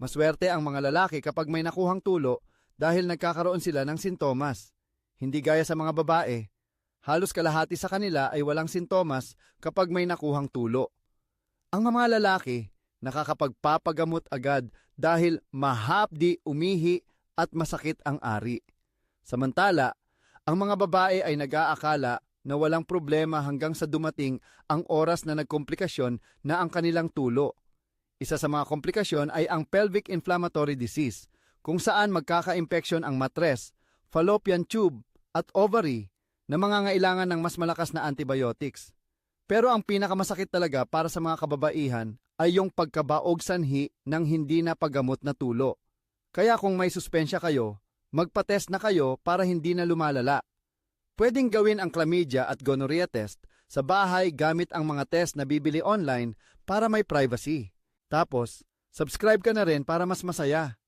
Maswerte ang mga lalaki kapag may nakuhang tulo dahil nagkakaroon sila ng sintomas. Hindi gaya sa mga babae, halos kalahati sa kanila ay walang sintomas kapag may nakuhang tulo. Ang mga lalaki nakakapagpapagamot agad dahil mahapdi umihi at masakit ang ari. Samantala, ang mga babae ay nag-aakala na walang problema hanggang sa dumating ang oras na nagkomplikasyon na ang kanilang tulo. Isa sa mga komplikasyon ay ang pelvic inflammatory disease, kung saan magkaka-impeksyon ang matres, fallopian tube at ovary na mangangailangan ng mas malakas na antibiotics. Pero ang pinakamasakit talaga para sa mga kababaihan ay yung pagkabaog sanhi ng hindi na paggamot na tulo. Kaya kung may suspensya kayo, magpa-test na kayo para hindi na lumalala. Pwedeng gawin ang chlamydia at gonorrhea test sa bahay gamit ang mga test na bibili online para may privacy. Tapos, subscribe ka na rin para mas masaya.